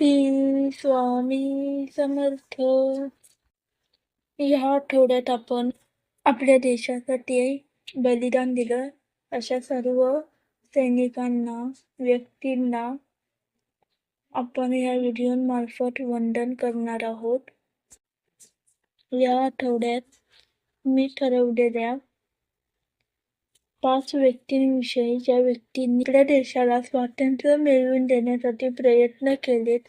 श्री स्वामी समर्थ. ह्या आठवड्यात आपण आपल्या देशासाठी बलिदान दिलं. अशा सर्व सैनिकांना व्यक्तींना आपण या व्हिडिओ मार्फत वंदन करणार आहोत. या आठवड्यात मी ठरवलेल्या पाच व्यक्तींविषयी ज्या व्यक्तींनी आपल्या देशाला स्वातंत्र्य मिळवून देण्यासाठी प्रयत्न केलेत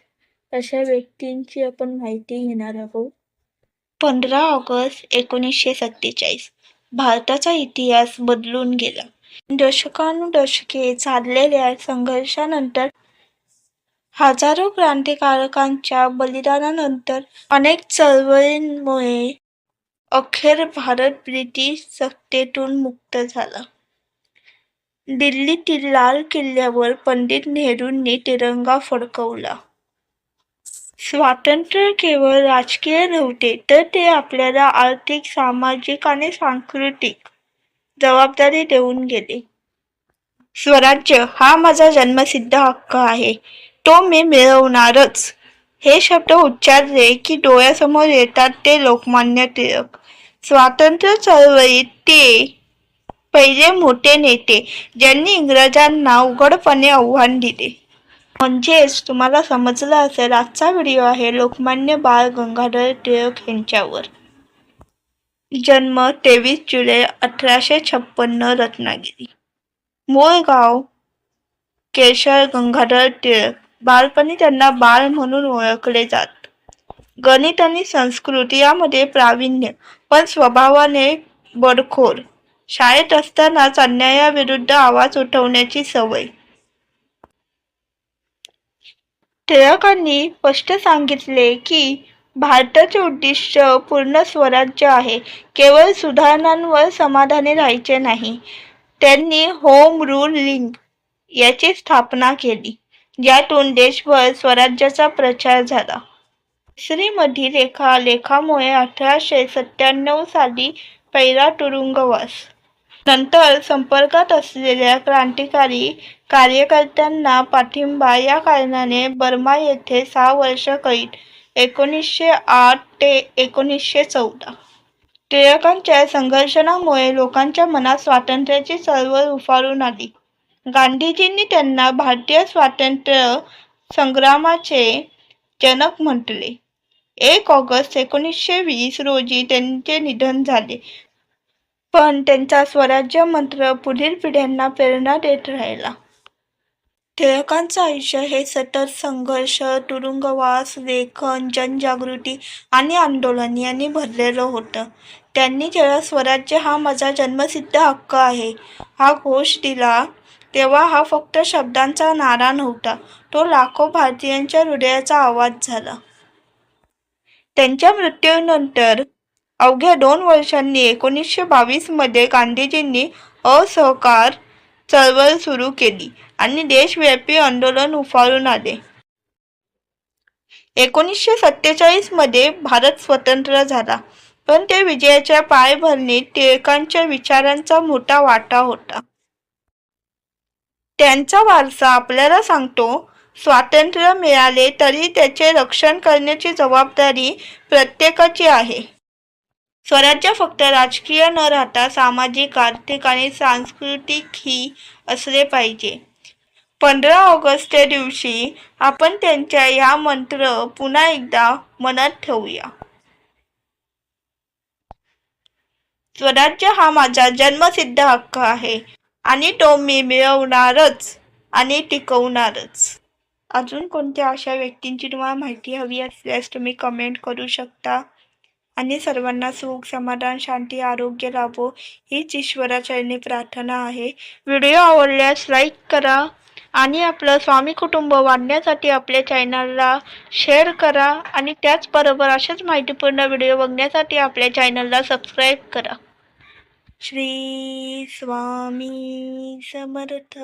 अशा व्यक्तींची आपण माहिती घेणार आहोत. पंधरा ऑगस्ट एकोणीसशे सत्तेचाळीस. भारताचा इतिहास बदलून गेला. दशकानुदशके चाललेल्या संघर्षानंतर हजारो क्रांतिकारकांच्या बलिदानानंतर अनेक चळवळींमुळे अखेर भारत ब्रिटिश सत्तेतून मुक्त झाला. दिल्लीतील लाल किल्ल्यावर पंडित नेहरूंनी तिरंगा फडकवला. स्वातंत्र्य केवळ राजकीय नव्हते तर ते आपल्याला आर्थिक सामाजिक आणि सांस्कृतिक जबाबदारी देऊन गेले. स्वराज्य हा माझा जन्मसिद्ध हक्क आहे. तो मी मिळवणारच. हे शब्द उच्चारले की डोळ्यासमोर येतात ते लोकमान्य टिळक. स्वातंत्र्य चळवळीत ते पहिले मोठे नेते ज्यांनी इंग्रजांना उघडपणे आव्हान दिले. म्हणजेच तुम्हाला समजलं असेल आजचा व्हिडिओ आहे लोकमान्य बाळ गंगाधर टिळक यांच्यावर. जन्म तेवीस जुलै अठराशे छप्पन्न रत्नागिरी. मूळ गाव केशर गंगाधर टिळक. बालपणी त्यांना बाळ म्हणून ओळखले जात. गणित आणि संस्कृत यामध्ये प्रावीण्य पण स्वभावाने बडखोर. शाळेत असतानाच अन्यायाविरुद्ध आवाज उठवण्याची सवय. टिळकांनी स्पष्ट सांगितले की भारताचे उद्दिष्ट पूर्ण स्वराज्य आहे. केवळ सुधारणांवर समाधानी राहायचे नाही. त्यांनी होम रूल लिंग याची स्थापना केली. ज्यातून देशभर स्वराज्याचा प्रचार झाला. मधील एका लेखामुळे अठराशे सत्त्याण्णव साली पहिला तुरुंगवास नंतर संपर्कात असलेल्या क्रांतिकारी कार्यकर्त्यांना पाठिंबा या कारणाने बर्मा येथे सहा वर्ष कैद एकोणीसशे आठ ते एकोणीसशे चौदा. टिळकांच्या संघर्षणामुळे लोकांच्या मनात स्वातंत्र्याची चळवळ उफाळून आली. गांधीजींनी त्यांना भारतीय स्वातंत्र्य संग्रामाचे जनक म्हटले. एक ऑगस्ट एकोणीसशे वीस रोजी त्यांचे निधन झाले. पण त्यांचा स्वराज्य मंत्र पुढील पिढ्यांना प्रेरणा देत राहिला. टिळकांचं आयुष्य हे सतत संघर्ष तुरुंगवास लेखन जनजागृती आणि आंदोलन यांनी भरलेलं होतं. त्यांनी जेव्हा स्वराज्य हा माझा जन्मसिद्ध हक्क आहे. हा घोष दिला तेव्हा हा फक्त शब्दांचा नारा नव्हता तो लाखो भारतीयांच्या हृदयाचा आवाज झाला. त्यांच्या मृत्यूनंतर अवघ्या दोन वर्षांनी एकोणीसशे बावीसमध्ये गांधीजींनी असहकार चळवळ सुरू केली आणि देशव्यापी आंदोलन उफाळून आले. एकोणीसशे सत्तेचाळीसमध्ये भारत स्वतंत्र झाला पण ते विजयाच्या पायभरणीत टिळकांच्या विचारांचा मोठा वाटा होता. त्यांचा वारसा आपल्याला सांगतो स्वातंत्र्य मिळाले तरी त्याचे रक्षण करण्याची जबाबदारी प्रत्येकाची आहे. स्वराज्य फक्त राजकीय न राहता सामाजिक आर्थिक आणि सांस्कृतिक ही असले पाहिजे. पंधरा ऑगस्टच्या दिवशी आपण त्यांच्या या मंत्र पुन्हा एकदा मनात ठेवूया. स्वराज्य हा माझा जन्मसिद्ध हक्क आहे आणि तो मी मिळवणारच आणि टिकवणारच. अजून कोणत्या अशा व्यक्तींची तुम्हाला माहिती हवी असल्यास तुम्ही कमेंट करू शकता. आणि सर्वांना सुख समाधान शांती आरोग्य लाभो हीच ईश्वराचरणी प्रार्थना आहे. व्हिडिओ आवडल्यास लाईक करा आणि आपलं स्वामी कुटुंब वाढण्यासाठी आपल्या चॅनलला शेअर करा आणि त्याचबरोबर अशाच माहितीपूर्ण व्हिडिओ बघण्यासाठी आपल्या चॅनलला सबस्क्राईब करा. श्री स्वामी समर्थ.